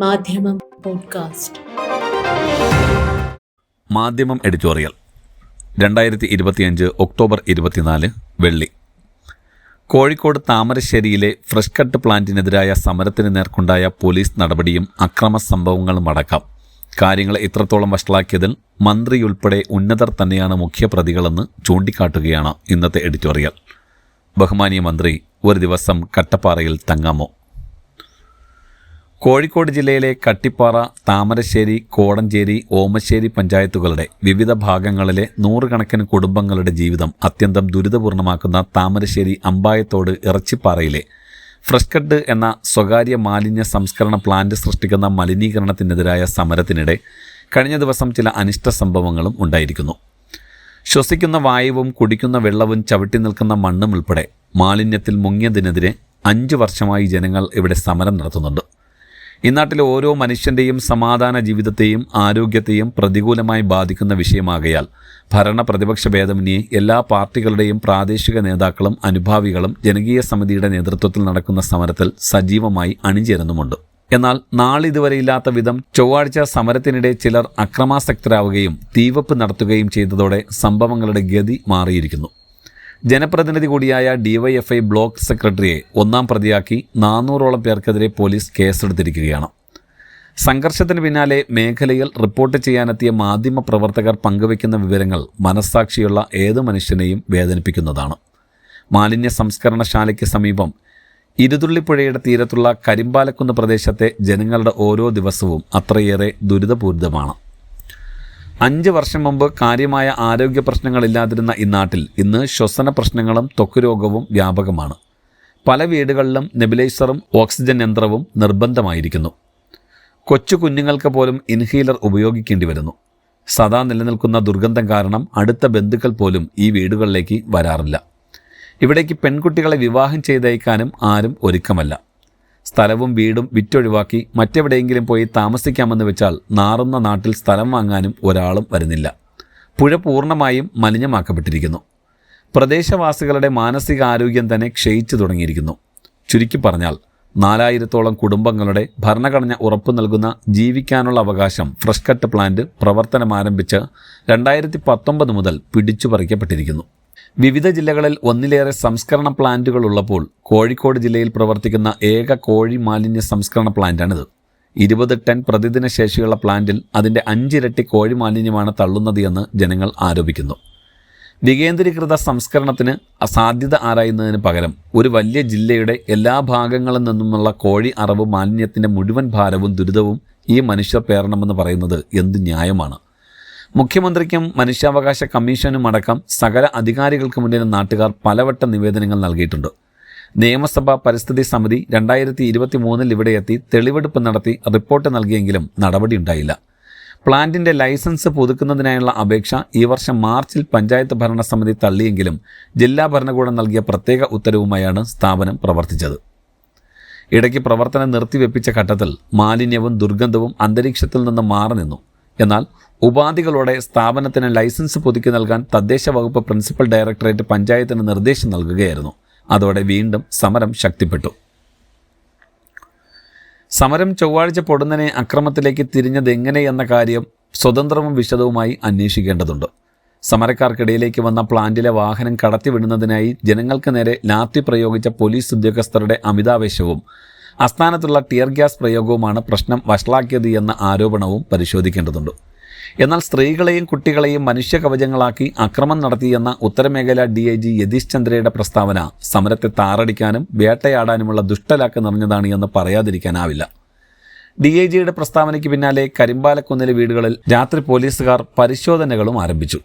മാധ്യമം പോഡ്കാസ്റ്റ്. മാധ്യമം എഡിറ്റോറിയൽ. രണ്ടായിരത്തി ഇരുപത്തിയഞ്ച് ഒക്ടോബർ ഇരുപത്തിനാല് വെള്ളി. കോഴിക്കോട് താമരശ്ശേരിയിലെ ഫ്രഷ് കട്ട് പ്ലാന്റിനെതിരായ സമരത്തിന് നേർക്കുണ്ടായ പോലീസ് നടപടിയും അക്രമ സംഭവങ്ങളും അടക്കം. കാര്യങ്ങളെ ഇത്രത്തോളം വഷളാക്കിയതിൽ മന്ത്രിയുൾപ്പെടെ ഉന്നതർ തന്നെയാണ് മുഖ്യപ്രതികളെന്ന് ചൂണ്ടിക്കാട്ടുകയാണ് ഇന്നത്തെ എഡിറ്റോറിയൽ. ബഹുമാനീയ മന്ത്രി ഒരു ദിവസം കട്ടപ്പാറയിൽ തങ്ങാമോ? കോഴിക്കോട് ജില്ലയിലെ കട്ടിപ്പാറ താമരശ്ശേരി കോടഞ്ചേരി ഓമശ്ശേരി പഞ്ചായത്തുകളുടെ വിവിധ ഭാഗങ്ങളിലെ നൂറുകണക്കിന് കുടുംബങ്ങളുടെ ജീവിതം അത്യന്തം ദുരിതപൂർണമാക്കുന്ന താമരശ്ശേരി അമ്പായത്തോട് ഇറച്ചിപ്പാറയിലെ ഫ്രഷ്കട്ട് എന്ന സ്വകാര്യ മാലിന്യ സംസ്കരണ പ്ലാന്റ് സൃഷ്ടിക്കുന്ന മലിനീകരണത്തിനെതിരായ സമരത്തിനിടെ കഴിഞ്ഞ ദിവസം ചില അനിഷ്ട സംഭവങ്ങളും ഉണ്ടായിരിക്കുന്നു. ശ്വസിക്കുന്ന വായുവും കുടിക്കുന്ന വെള്ളവും ചവിട്ടി നിൽക്കുന്ന മണ്ണും ഉൾപ്പെടെ മാലിന്യത്തിൽ മുങ്ങിയതിനെതിരെ അഞ്ച് വർഷമായി ജനങ്ങൾ ഇവിടെ സമരം നടത്തുന്നുണ്ട്. ഇന്നാട്ടിലെ ഓരോ മനുഷ്യന്റെയും സമാധാന ജീവിതത്തെയും ആരോഗ്യത്തെയും പ്രതികൂലമായി ബാധിക്കുന്ന വിഷയമാകയാൽ ഭരണ പ്രതിപക്ഷ ഭേദമന്യേ എല്ലാ പാർട്ടികളുടെയും പ്രാദേശിക നേതാക്കളും അനുഭാവികളും ജനകീയ സമിതിയുടെ നേതൃത്വത്തിൽ നടക്കുന്ന സമരത്തിൽ സജീവമായി അണിചേരുന്നുമുണ്ട്. എന്നാൽ നാളിതുവരെയില്ലാത്ത വിധം ചൊവ്വാഴ്ച സമരത്തിനിടെ ചിലർ അക്രമാസക്തരാവുകയും തീവപ്പ് നടത്തുകയും ചെയ്തതോടെ സംഭവങ്ങളുടെ ഗതി മാറിയിരിക്കുന്നു. ജനപ്രതിനിധി കൂടിയായ ഡിവൈഎഫ്ഐ ബ്ലോക്ക് സെക്രട്ടറിയെ ഒന്നാം പ്രതിയാക്കി നാനൂറോളം പേർക്കെതിരെ പോലീസ് കേസെടുത്തിരിക്കുകയാണ്. സംഘർഷത്തിന് പിന്നാലെ മേഖലയിൽ റിപ്പോർട്ട് ചെയ്യാനെത്തിയ മാധ്യമ പ്രവർത്തകർ പങ്കുവയ്ക്കുന്ന വിവരങ്ങൾ മനസ്സാക്ഷിയുള്ള ഏത് മനുഷ്യനെയും വേദനിപ്പിക്കുന്നതാണ്. മാലിന്യ സംസ്കരണശാലയ്ക്ക് സമീപം ഇരുതുള്ളിപ്പുഴയുടെ തീരത്തുള്ള കരിമ്പാലക്കുന്ന് പ്രദേശത്തെ ജനങ്ങളുടെ ഓരോ ദിവസവും അത്രയേറെ ദുരിതപൂരിതമാണ്. അഞ്ച് വർഷം മുമ്പ് കാര്യമായ ആരോഗ്യ പ്രശ്നങ്ങളില്ലാതിരുന്ന നാട്ടിൽ ഇന്ന് ശ്വസന പ്രശ്നങ്ങളും ത്വക്ക് രോഗവും വ്യാപകമാണ്. പല വീടുകളിലും നെബിലൈസറും ഓക്സിജൻ യന്ത്രവും നിർബന്ധമായിരിക്കുന്നു. കൊച്ചു കുഞ്ഞുങ്ങൾക്ക് പോലും ഇൻഹീലർ ഉപയോഗിക്കേണ്ടി വരുന്നു. സദാ നിലനിൽക്കുന്ന ദുർഗന്ധം കാരണം അടുത്ത ബന്ധുക്കൾ പോലും ഈ വീടുകളിലേക്ക് വരാറില്ല. ഇവിടേക്ക് പെൺകുട്ടികളെ വിവാഹം ചെയ്തയക്കാനും ആരും ഒരുക്കമല്ല. സ്ഥലവും വീടും വിറ്റൊഴിവാക്കി മറ്റെവിടെയെങ്കിലും പോയി താമസിക്കാമെന്ന് വെച്ചാൽ നാറുന്ന നാട്ടിൽ സ്ഥലം വാങ്ങാനും ഒരാളും വരുന്നില്ല. പുഴ പൂർണമായും മലിനമാക്കപ്പെട്ടിരിക്കുന്നു. പ്രദേശവാസികളുടെ മാനസികാരോഗ്യം തന്നെ ക്ഷയിച്ചു തുടങ്ങിയിരിക്കുന്നു. ചുരുക്കി പറഞ്ഞാൽ നാലായിരത്തോളം കുടുംബങ്ങളുടെ ഭരണഘടന ഉറപ്പു നൽകുന്ന ജീവിക്കാനുള്ള അവകാശം ഫ്രഷ് കട്ട് പ്ലാന്റ് പ്രവർത്തനം ആരംഭിച്ച് രണ്ടായിരത്തി പത്തൊമ്പത് മുതൽ പിടിച്ചുപറിക്കപ്പെട്ടിരിക്കുന്നു. വിവിധ ജില്ലകളിൽ ഒന്നിലേറെ സംസ്കരണ പ്ലാന്റുകൾ ഉള്ളപ്പോൾ കോഴിക്കോട് ജില്ലയിൽ പ്രവർത്തിക്കുന്ന ഏക കോഴി മാലിന്യ സംസ്കരണ പ്ലാന്റാണിത്. ഇരുപത് ടൺ പ്രതിദിന ശേഷിയുള്ള പ്ലാന്റിൽ അതിന്റെ അഞ്ചിരട്ടി കോഴി മാലിന്യമാണ് തള്ളുന്നത് എന്ന് ജനങ്ങൾ ആരോപിക്കുന്നു. വികേന്ദ്രീകൃത സംസ്കരണത്തിന് അസാധ്യത ആരായുന്നതിന് പകരം ഒരു വലിയ ജില്ലയുടെ എല്ലാ ഭാഗങ്ങളിൽ നിന്നുമുള്ള കോഴി അറവ് മാലിന്യത്തിന്റെ മുഴുവൻ ഭാരവും ദുരിതവും ഈ മനുഷ്യർ പേറണമെന്ന് പറയുന്നത് എന്ത് ന്യായമാണ്? മുഖ്യമന്ത്രിക്കും മനുഷ്യാവകാശ കമ്മീഷനും അടക്കം സകല അധികാരികൾക്ക് മുന്നിൽ നാട്ടുകാർ പലവട്ടം നിവേദനങ്ങൾ നൽകിയിട്ടുണ്ട്. നിയമസഭാ പരിസ്ഥിതി സമിതി രണ്ടായിരത്തി ഇരുപത്തി മൂന്നിൽ ഇവിടെ എത്തി തെളിവെടുപ്പ് നടത്തി റിപ്പോർട്ട് നൽകിയെങ്കിലും നടപടിയുണ്ടായില്ല പ്ലാന്റിന്റെ ലൈസൻസ് പുതുക്കുന്നതിനായുള്ള അപേക്ഷ ഈ വർഷം മാർച്ചിൽ പഞ്ചായത്ത് ഭരണസമിതി തള്ളിയെങ്കിലും ജില്ലാ ഭരണകൂടം നൽകിയ പ്രത്യേക ഉത്തരവുമായാണ് സ്ഥാപനം പ്രവർത്തിച്ചത്. ഇടയ്ക്ക് പ്രവർത്തനം നിർത്തിവെപ്പിച്ച ഘട്ടത്തിൽ മാലിന്യവും ദുർഗന്ധവും അന്തരീക്ഷത്തിൽ നിന്ന് മാറി നിന്നു എന്നാൽ ഉപാധികളോടെ സ്ഥാപനത്തിന് ലൈസൻസ് പുതുക്കി നൽകാൻ തദ്ദേശ വകുപ്പ് പ്രിൻസിപ്പൽ ഡയറക്ടറേറ്റ് പഞ്ചായത്തിന് നിർദ്ദേശം നൽകുകയായിരുന്നു. അതോടെ വീണ്ടും സമരം ശക്തിപ്പെട്ടു. സമരം ചൊവ്വാഴ്ച പൊടുന്നനെ അക്രമത്തിലേക്ക് തിരിഞ്ഞത് എങ്ങനെയെന്ന കാര്യം സ്വതന്ത്രവും വിശദവുമായി അന്വേഷിക്കേണ്ടതുണ്ട്. സമരക്കാർക്കിടയിലേക്ക് വന്ന പ്ലാന്റിലെ വാഹനം കടത്തിവിടുന്നതിനായി ജനങ്ങൾക്ക് നേരെ ലാത്തി പ്രയോഗിച്ച പോലീസ് ഉദ്യോഗസ്ഥരുടെ അമിതാവേശവും അസ്ഥാനത്തുള്ള ടിയർ ഗ്യാസ് പ്രയോഗവുമാണ് പ്രശ്നം വഷളാക്കിയത് എന്ന ആരോപണവും പരിശോധിക്കേണ്ടതുണ്ട്. എന്നാൽ സ്ത്രീകളെയും കുട്ടികളെയും മനുഷ്യ കവചങ്ങളാക്കി അക്രമം നടത്തിയെന്ന ഉത്തരമേഖല ഡി ഐ ജി യതീഷ് ചന്ദ്രയുടെ പ്രസ്താവന സമരത്തെ താറടിക്കാനും വേട്ടയാടാനുമുള്ള ദുഷ്ടലാക്ക് നിറഞ്ഞതാണ് എന്ന് പറയാതിരിക്കാനാവില്ല. ഡി ഐ ജിയുടെ പ്രസ്താവനയ്ക്ക് പിന്നാലെ കരിമ്പാലക്കുന്നിലെ വീടുകളിൽ രാത്രി പോലീസുകാർ പരിശോധനകളും ആരംഭിച്ചു.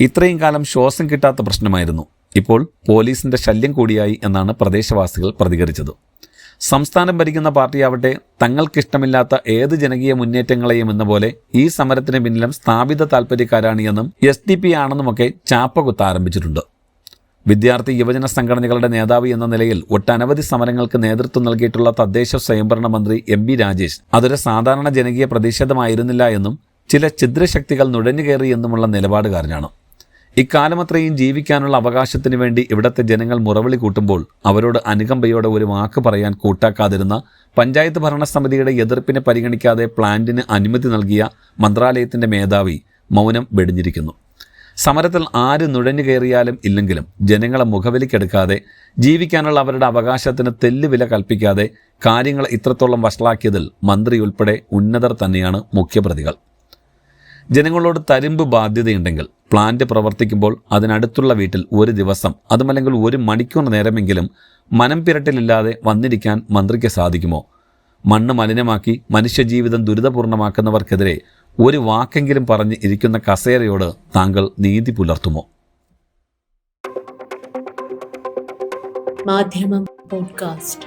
ഇത്രയും കാലം ശ്വാസം കിട്ടാത്ത പ്രശ്നമായിരുന്നു. ഇപ്പോൾ പോലീസിന്റെ ശല്യം കൂടിയായി എന്നാണ് പ്രദേശവാസികൾ പ്രതികരിച്ചത്. സംസ്ഥാനം ഭരിക്കുന്ന പാർട്ടിയാവട്ടെ തങ്ങൾക്കിഷ്ടമില്ലാത്ത ഏത് ജനകീയ മുന്നേറ്റങ്ങളെയും എന്ന പോലെ ഈ സമരത്തിന് പിന്നിലും സ്ഥാപിത താൽപ്പര്യക്കാരാണ് എന്നും എസ് ഡി പി ആണെന്നുമൊക്കെ ചാപ്പകുത്ത ആരംഭിച്ചിട്ടുണ്ട്. വിദ്യാർത്ഥി യുവജന സംഘടനകളുടെ നേതാവ് എന്ന നിലയിൽ ഒട്ടനവധി സമരങ്ങൾക്ക് നേതൃത്വം നൽകിയിട്ടുള്ള തദ്ദേശ സ്വയംഭരണ മന്ത്രി എം ബി രാജേഷ് അതൊരു സാധാരണ ജനകീയ പ്രതിഷേധമായിരുന്നില്ല എന്നും ചില ഛിദ്രശക്തികൾ നുഴഞ്ഞുകയറി എന്നുമുള്ള നിലപാടുകാരനാണ്. ഇക്കാലമത്രയും ജീവിക്കാനുള്ള അവകാശത്തിനു വേണ്ടി ഇവിടത്തെ ജനങ്ങൾ മുറവിളി കൂട്ടുമ്പോൾ അവരോട് അനുകമ്പയോടെ ഒരു വാക്ക് പറയാൻ കൂട്ടാക്കാതിരുന്ന പഞ്ചായത്ത് ഭരണസമിതിയുടെ എതിർപ്പിനെ പരിഗണിക്കാതെ പ്ലാന്റിന് അനുമതി നൽകിയ മന്ത്രാലയത്തിന്റെ മേധാവി മൗനം വെടിഞ്ഞിരിക്കുന്നു. സമരത്തിൽ ആര് നുഴഞ്ഞു കയറിയാലും ഇല്ലെങ്കിലും ജനങ്ങളെ മുഖവിലിക്കെടുക്കാതെ ജീവിക്കാനുള്ള അവരുടെ അവകാശത്തിന് തെല്ലുവില കൽപ്പിക്കാതെ കാര്യങ്ങൾ ഇത്രത്തോളം വഷളാക്കിയതിൽ മന്ത്രി ഉൾപ്പെടെ ഉന്നതർ തന്നെയാണ് മുഖ്യപ്രതികൾ. ജനങ്ങളോട് തരുമ്പ് ബാധ്യതയുണ്ടെങ്കിൽ പ്ലാന്റ് പ്രവർത്തിക്കുമ്പോൾ അതിനടുത്തുള്ള വീട്ടിൽ ഒരു ദിവസം അതുമല്ലെങ്കിൽ ഒരു മണിക്കൂർ നേരമെങ്കിലും മനം പിരട്ടിലില്ലാതെ വന്നിരിക്കാൻ മന്ത്രിക്ക് സാധിക്കുമോ? മണ്ണ് മലിനമാക്കി മനുഷ്യജീവിതം ദുരിതപൂർണമാക്കുന്നവർക്കെതിരെ ഒരു വാക്കെങ്കിലും പറഞ്ഞ് ഇരിക്കുന്ന കസേരയോട് താങ്കൾ നീതി പുലർത്തുമോ? മാധ്യമം പോഡ്കാസ്റ്റ്.